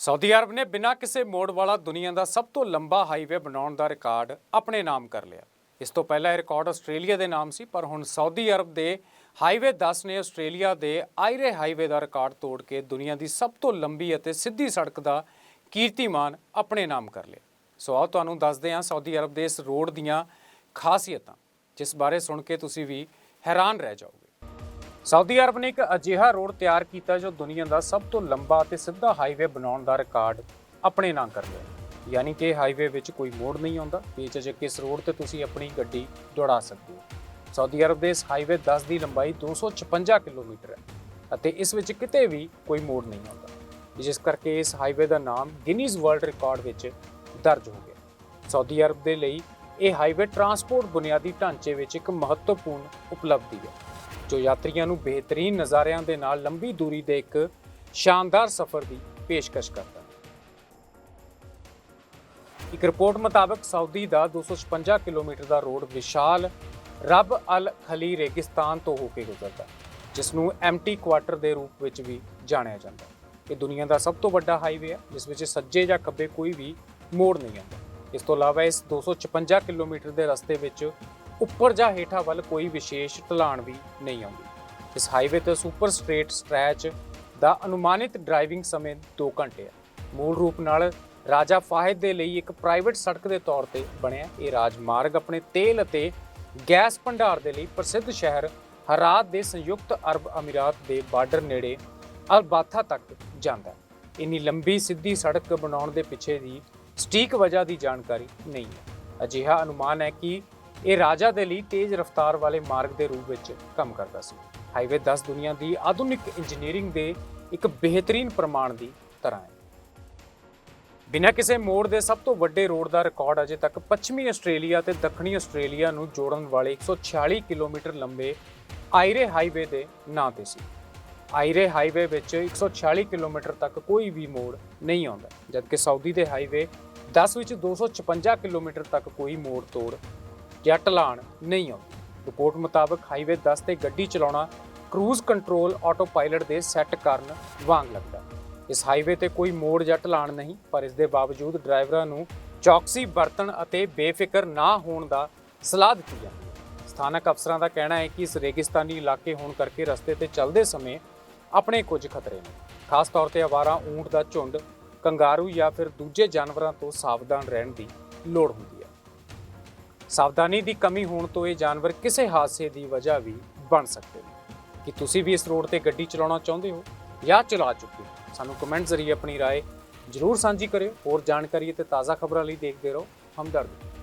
Saudi Arab ਨੇ ਬਿਨਾਂ ਕਿਸੇ ਮੋੜ ਵਾਲਾ ਦੁਨੀਆ ਦਾ ਸਭ ਤੋਂ ਲੰਬਾ ਹਾਈਵੇ ਬਣਾਉਣ ਦਾ ਰਿਕਾਰਡ ਆਪਣੇ ਨਾਮ ਕਰ ਲਿਆ। ਇਸ ਤੋਂ ਪਹਿਲਾਂ ਇਹ ਰਿਕਾਰਡ ਆਸਟ੍ਰੇਲੀਆ ਦੇ ਨਾਮ ਸੀ, ਪਰ ਹੁਣ ਸਾਊਦੀ ਅਰਬ ਦੇ ਹਾਈਵੇ 10 ਨੇ ਆਸਟ੍ਰੇਲੀਆ ਦੇ ਆਇਰੇ ਹਾਈਵੇ ਦਾ ਰਿਕਾਰਡ ਤੋੜ ਕੇ ਦੁਨੀਆ ਦੀ ਸਭ ਤੋਂ ਲੰਬੀ ਅਤੇ ਸਿੱਧੀ ਸੜਕ ਦਾ ਕੀਰਤੀਮਾਨ ਆਪਣੇ ਨਾਮ ਕਰ ਲਿਆ। ਸੋ ਆਓ ਤੁਹਾਨੂੰ ਦੱਸਦੇ ਹਾਂ ਸਾਊਦੀ ਅਰਬ ਦੇ ਇਸ ਰੋਡ ਦੀਆਂ ਖਾਸੀਅਤਾਂ, ਜਿਸ ਬਾਰੇ ਸੁਣ ਕੇ ਤੁਸੀਂ ਵੀ ਹੈਰਾਨ ਰਹਿ ਜਾਓਗੇ। ਸਾਊਦੀ ਅਰਬ ਨੇ ਇੱਕ ਅਜਿਹਾ ਰੋਡ ਤਿਆਰ ਕੀਤਾ ਜੋ ਦੁਨੀਆ ਦਾ ਸਭ ਤੋਂ ਲੰਬਾ ਅਤੇ ਸਿੱਧਾ ਹਾਈਵੇ ਬਣਾਉਣ ਦਾ ਰਿਕਾਰਡ ਆਪਣੇ ਨਾਂ ਕਰ ਲਿਆ ਯਾਨੀ ਕਿ ਹਾਈਵੇ ਵਿੱਚ ਕੋਈ ਮੋੜ ਨਹੀਂ ਆਉਂਦਾ। ਬੇਝਿਜਕ ਇਸ ਰੋਡ ਤੇ ਤੁਸੀਂ ਆਪਣੀ ਗੱਡੀ ਦੌੜਾ ਸਕਦੇ ਹੋ। ਸਾਊਦੀ ਅਰਬ ਦੇ ਇਸ ਹਾਈਵੇ 10 ਦੀ ਲੰਬਾਈ 256 ਕਿਲੋਮੀਟਰ ਹੈ ਅਤੇ ਇਸ ਵਿੱਚ ਕਿਤੇ ਵੀ ਕੋਈ ਮੋੜ ਨਹੀਂ ਆਉਂਦਾ। ਜਿਸ ਕਰਕੇ ਇਸ ਹਾਈਵੇ ਦਾ ਨਾਮ ਗਿਨੀਜ਼ ਵਰਲਡ ਰਿਕਾਰਡ ਵਿੱਚ ਦਰਜ ਹੋ ਗਿਆ। ਸਾਊਦੀ ਅਰਬ ਦੇ ਲਈ ਇਹ ਹਾਈਵੇ ਟਰਾਂਸਪੋਰਟ ਬੁਨਿਆਦੀ ਢਾਂਚੇ ਵਿੱਚ ਇੱਕ ਮਹੱਤਵਪੂਰਨ ਉਪਲਬਧੀ ਹੈ, ਜੋ ਯਾਤਰੀਆਂ ਨੂੰ ਬਿਹਤਰੀਨ ਨਜ਼ਾਰਿਆਂ ਦੇ ਨਾਲ ਲੰਬੀ ਦੂਰੀ ਦੇ ਇੱਕ ਸ਼ਾਨਦਾਰ ਸਫ਼ਰ ਦੀ ਪੇਸ਼ਕਸ਼ ਕਰਦਾ ਹੈ। ਇੱਕ ਰਿਪੋਰਟ ਮੁਤਾਬਕ ਸਾਊਦੀ ਦਾ 256 ਕਿਲੋਮੀਟਰ ਦਾ ਰੋਡ ਵਿਸ਼ਾਲ ਰੱਬ ਅਲ ਖਲੀ ਰੇਗਿਸਤਾਨ ਤੋਂ ਹੋ ਕੇ ਗੁਜ਼ਰਦਾ ਜਿਸ ਨੂੰ ਐਮਟੀ ਕੁਆਟਰ ਦੇ ਰੂਪ ਵਿੱਚ ਵੀ ਜਾਣਿਆ ਜਾਂਦਾ ਹੈ। ਇਹ ਦੁਨੀਆ ਦਾ ਸਭ ਤੋਂ ਵੱਡਾ ਹਾਈਵੇ ਹੈ, ਜਿਸ ਵਿੱਚ ਸੱਜੇ ਜਾਂ ਖੱਬੇ ਕੋਈ ਵੀ ਮੋੜ ਨਹੀਂ ਆਉਂਦਾ। ਇਸ ਤੋਂ ਇਲਾਵਾ ਇਸ 256 ਕਿਲੋਮੀਟਰ ਦੇ ਰਸਤੇ ਵਿੱਚ ਉੱਪਰ ਜਾਂ ਹੇਠਾਂ ਵੱਲ ਕੋਈ ਵਿਸ਼ੇਸ਼ ਢਲਾਣ ਵੀ ਨਹੀਂ ਆਉਂਦੀ। ਇਸ ਹਾਈਵੇ ਤੇ ਸੁਪਰ ਸਟ੍ਰੇਟ ਸਟ੍ਰੈਚ ਦਾ ਅਨੁਮਾਨਿਤ ਡਰਾਈਵਿੰਗ ਸਮੇਂ 2 ਘੰਟੇ ਹੈ। ਮੂਲ ਰੂਪ ਨਾਲ ਰਾਜਾ ਫਾਹਿਦ ਦੇ ਲਈ ਇੱਕ ਪ੍ਰਾਈਵੇਟ ਸੜਕ ਦੇ ਤੌਰ ਤੇ ਬਣਿਆ ਇਹ ਰਾਜਮਾਰਗ ਆਪਣੇ ਤੇਲ ਅਤੇ ਗੈਸ ਭੰਡਾਰ ਦੇ ਲਈ ਪ੍ਰਸਿੱਧ ਸ਼ਹਿਰ ਹਰਾਤ ਦੇ ਸੰਯੁਕਤ ਅਰਬ ਅਮੀਰਾਤ ਦੇ ਬਾਰਡਰ ਨੇੜੇ ਅਲਬਾਥਾ ਤੱਕ ਜਾਂਦਾ ਹੈ। ਇੰਨੀ ਲੰਬੀ ਸਿੱਧੀ ਸੜਕ ਬਣਾਉਣ ਦੇ ਪਿੱਛੇ ਦੀ ਸਟੀਕ ਵਜ੍ਹਾ ਦੀ ਜਾਣਕਾਰੀ ਨਹੀਂ ਹੈ। ਅਜਿਹਾ ਅਨੁਮਾਨ ਹੈ ਕਿ ਇਹ ਰਾਜਾ ਦੇ ਲਈ ਤੇਜ਼ ਰਫ਼ਤਾਰ ਵਾਲੇ ਮਾਰਗ ਦੇ ਰੂਪ ਵਿੱਚ ਕੰਮ ਕਰਦਾ ਸੀ। ਹਾਈਵੇ 10 ਦੁਨੀਆ ਦੀ ਆਧੁਨਿਕ ਇੰਜੀਨੀਅਰਿੰਗ ਦੇ ਇੱਕ ਬਿਹਤਰੀਨ ਪ੍ਰਮਾਣ ਦੀ ਤਰ੍ਹਾਂ ਹੈ। ਬਿਨਾਂ ਕਿਸੇ ਮੋੜ ਦੇ ਸਭ ਤੋਂ ਵੱਡੇ ਰੋਡ ਦਾ ਰਿਕਾਰਡ ਅਜੇ ਤੱਕ ਪੱਛਮੀ ਆਸਟ੍ਰੇਲੀਆ ਤੇ ਦੱਖਣੀ ਆਸਟ੍ਰੇਲੀਆ ਨੂੰ ਜੋੜਨ ਵਾਲੇ 146 ਕਿਲੋਮੀਟਰ ਲੰਬੇ ਆਇਰੇ ਹਾਈਵੇ ਦੇ ਨਾਂ ਤੇ ਸੀ। ਆਇਰੇ ਹਾਈਵੇ ਵਿੱਚ 146 ਕਿਲੋਮੀਟਰ ਤੱਕ ਕੋਈ ਵੀ ਮੋੜ ਨਹੀਂ ਆਉਂਦਾ, ਜਦਕਿ ਸਾਊਦੀ ਦੇ ਹਾਈਵੇ 10 ਵਿੱਚ 256 ਕਿਲੋਮੀਟਰ ਤੱਕ ਕੋਈ ਮੋੜ ਤੋੜ ਜਾਂ ਢਲਾਣ ਨਹੀਂ ਆਉਂਦੀ। ਰਿਪੋਰਟ ਮੁਤਾਬਕ ਹਾਈਵੇ 10 ਤੇ ਗੱਡੀ ਚਲਾਉਣਾ ਕਰੂਜ਼ ਕੰਟਰੋਲ ਆਟੋ ਪਾਇਲਟ ਦੇ ਸੈੱਟ ਕਰਨ ਵਾਂਗ ਲੱਗਦਾ ਇਸ ਹਾਈਵੇ ਤੇ ਕੋਈ ਮੋੜ ਜਾਂ ਢਲਾਣ ਨਹੀਂ, ਪਰ ਇਸ ਦੇ ਬਾਵਜੂਦ ਡਰਾਈਵਰਾਂ ਨੂੰ ਚੌਕਸੀ, ਵਰਤਣ ਅਤੇ ਬੇਫਿਕਰ ਨਾ ਹੋਣ ਦਾ ਸਲਾਹ ਦਿੱਤੀ ਜਾਂਦੀ ਹੈ। ਸਥਾਨਕ ਅਫਸਰਾਂ ਦਾ ਕਹਿਣਾ ਹੈ ਕਿ ਇਸ ਰੇਗਿਸਤਾਨੀ ਇਲਾਕੇ ਹੋਣ ਕਰਕੇ ਰਸਤੇ ਤੇ ਚੱਲਦੇ ਸਮੇਂ ਆਪਣੇ ਕੁਝ ਖਤਰੇ ਨੇ। ਖਾਸ ਤੌਰ ਤੇ ਆਵਾਰਾ ਊਂਟ ਦਾ ਝੁੰਡ ਕੰਗਾਰੂ ਜਾਂ ਫਿਰ ਦੂਜੇ ਜਾਨਵਰਾਂ ਤੋਂ ਸਾਵਧਾਨ ਰਹਿਣ ਦੀ ਲੋੜ ਹੁੰਦੀ ਹੈ ਸਾਵਧਾਨੀ ਦੀ ਕਮੀ ਹੋਣ ਤੋਂ ਇਹ ਜਾਨਵਰ ਕਿਸੇ ਹਾਦਸੇ ਦੀ ਵਜ੍ਹਾ ਵੀ ਬਣ ਸਕਦੇ ਨੇ ਕਿ ਤੁਸੀਂ ਵੀ ਇਸ ਰੋਡ ਤੇ ਗੱਡੀ ਚਲਾਉਣਾ ਚਾਹੁੰਦੇ ਹੋ ਜਾਂ ਚਲਾ ਚੁੱਕੇ ਹੋ ਸਾਨੂੰ ਕਮੈਂਟ ਜ਼ਰੀਏ ਆਪਣੀ رائے ਜਰੂਰ ਸਾਂਝੀ ਕਰਿਓ ਹੋਰ ਜਾਣਕਾਰੀ ਅਤੇ ਤਾਜ਼ਾ ਖਬਰਾਂ ਲਈ ਦੇਖਦੇ ਰਹੋ ਹਮਦਰਦ